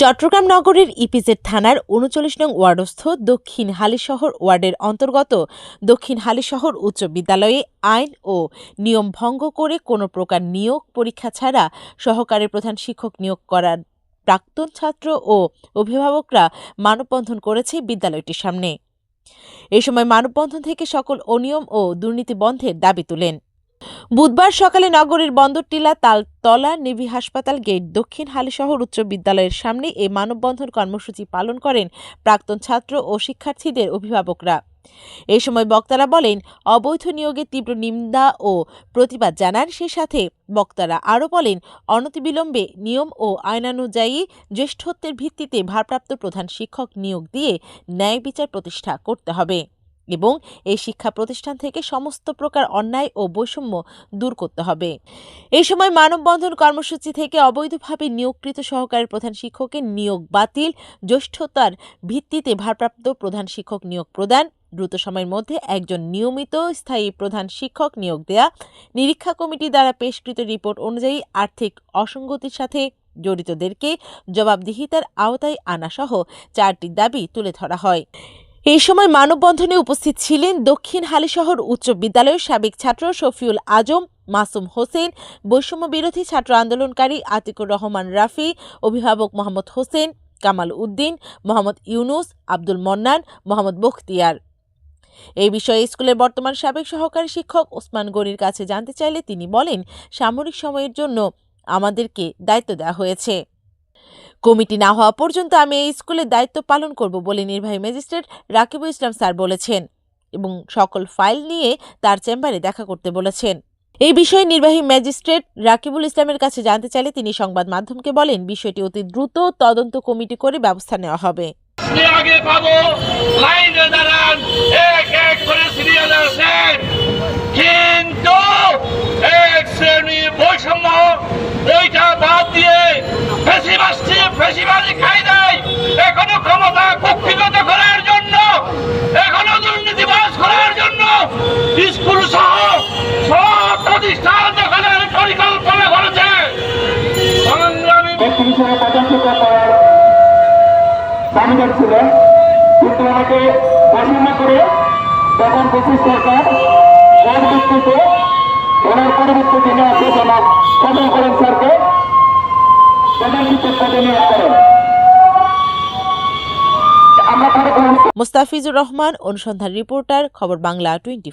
চট্টগ্রাম নগরের ইপিজেড থানার উনচল্লিশ নং ওয়ার্ডস্থ দক্ষিণ হালিশহর ওয়ার্ডের অন্তর্গত দক্ষিণ হালিশহর উচ্চ বিদ্যালয়ে আইন ও নিয়ম ভঙ্গ করে কোনো প্রকার নিয়োগ পরীক্ষা ছাড়া সহকারী প্রধান শিক্ষক নিয়োগ করার প্রাক্তন ছাত্র ও অভিভাবকরা মানববন্ধন করেছে বিদ্যালয়টির সামনে। এ সময় মানববন্ধন থেকে সকল অনিয়ম ও দুর্নীতি বন্ধের দাবি তুলেন। বুধবার সকালে নগরীর বন্দরটিলা তালতলা নেভি হাসপাতাল গেট দক্ষিণ হালিশহর উচ্চ বিদ্যালয়ের সামনে এই মানববন্ধন কর্মসূচি পালন করেন প্রাক্তন ছাত্র ও শিক্ষার্থীদের অভিভাবকরা। এ সময় বক্তারা বলেন, অবৈধ নিয়োগের তীব্র নিন্দা ও প্রতিবাদ জানান। সে সাথে বক্তারা আরও বলেন, অনতিবিলম্বে নিয়ম ও আইনানুযায়ী জ্যেষ্ঠত্বের ভিত্তিতে ভারপ্রাপ্ত প্রধান শিক্ষক নিয়োগ দিয়ে ন্যায় বিচার প্রতিষ্ঠা করতে হবে। এবং এই শিক্ষা প্রতিষ্ঠান থেকে সমস্ত প্রকার অন্যায় ও বৈষম্য দূর করতে হবে। এই সময় মানববন্ধন কর্মসূচি থেকে অবৈধভাবে নিয়োগকৃত সহকারী প্রধান শিক্ষকের নিয়োগ বাতিল, জ্যেষ্ঠতার ভিত্তিতে ভারপ্রাপ্ত প্রধান শিক্ষক নিয়োগ প্রদান, দ্রুত সময়ের মধ্যে একজন নিয়মিত স্থায়ী প্রধান শিক্ষক নিয়োগ দেয়া, নিরীক্ষা কমিটি দ্বারা পেশকৃত রিপোর্ট অনুযায়ী আর্থিক অসঙ্গতির সাথে জড়িতদেরকে জবাবদিহিতার আওতায় আনা সহ চারটি দাবি তুলে ধরা হয়। এই সময় মানববন্ধনে উপস্থিত ছিলেন দক্ষিণ হালিশহর উচ্চ বিদ্যালয়ের সাবেক ছাত্র শফিউল আজম, মাসুম হোসেন, বৈষম্য বিরোধী ছাত্র আন্দোলনকারী আতিকুর রহমান রাফি, অভিভাবক মোহাম্মদ হোসেন, কামাল উদ্দিন, মোহাম্মদ ইউনুস, আব্দুল মন্নান, মোহাম্মদ বখতিয়ার। এই বিষয়ে স্কুলের বর্তমান সাবেক সহকারী শিক্ষক ওসমান গনির কাছে জানতে চাইলে তিনি বলেন, সামরিক সময়ের জন্য আমাদেরকে দায়িত্ব দেওয়া হয়েছে। কমিটি না হওয়া পর্যন্ত আমি এই স্কুলের দায়িত্ব পালন করব বলে নির্বাহী ম্যাজিস্ট্রেট রাকিবুল ইসলাম স্যার বলেছেন এবং সকল ফাইল নিয়ে তার চেম্বারে দেখা করতে বলেছেন। এই বিষয়ে নির্বাহী ম্যাজিস্ট্রেট রাকিবুল ইসলামের কাছে জানতে চাইলে তিনি সংবাদ মাধ্যমকে বলেন, বিষয়টি অতি দ্রুত তদন্ত কমিটি করে ব্যবস্থা নেওয়া হবে। আগে পাবো লাইনে দাঁড়ান, এক এক করে সিরিয়াল আছেন কিন্তু এক শ্রেণির বৈষম্য ওইটা বাদ দিয়ে ফেসিবাসী ফেসিবাদী খাই দেয় এখনও ক্ষমতা কুক্ষিগত করার জন্য এখনও দুর্নীতিবাজ করার জন্য স্কুল সহ সব প্রতিষ্ঠান দখলের পরিকল্পনা করেছে সংগ্রামী ব্যক্তি হিসেবে পদক্ষেপ করার দাবিদার ছিলেন কিন্তু আমাকে পছন্দ করে তখন ব্রিটিশ সরকার এর ভিত্তিতে ওনার পরবর্তী দিনে আসে জনাব কদম করেন স্যারকে। মোস্তাফিজুর রহমান, অনুসন্ধান রিপোর্টার, খবর বাংলা টোয়েন্টি